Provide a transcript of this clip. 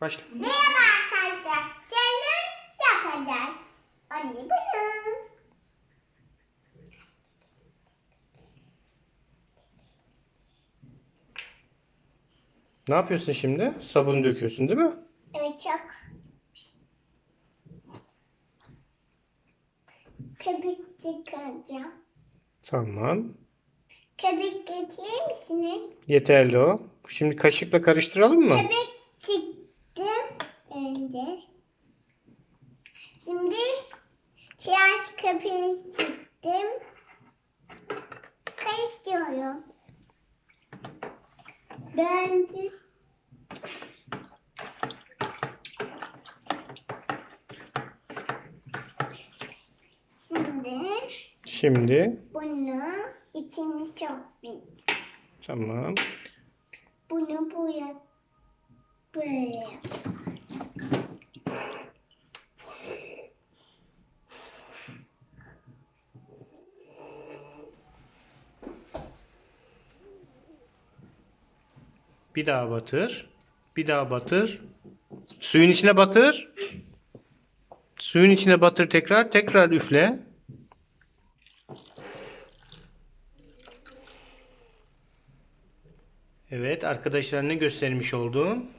Başla. Merhaba arkadaşlar. Selam yapacağız. Anne bunu. Ne yapıyorsun şimdi? Sabun döküyorsun değil mi? Evet çok. Köpük çıkaracağım. Tamam. Köpük getirir misiniz? Yeterli o. Şimdi kaşıkla karıştıralım mı? Köpük çıktım önce. Şimdi tıraş köpüğü çıktım. Karıştırıyorum. Bence Şimdi Şimdi. bunu içini bit. Tamam. Bunu buraya böyle. Bir daha batır. Bir daha batır. Suyun içine batır. Suyun içine batır tekrar. Tekrar üfle. Evet arkadaşlarına göstermiş olduğun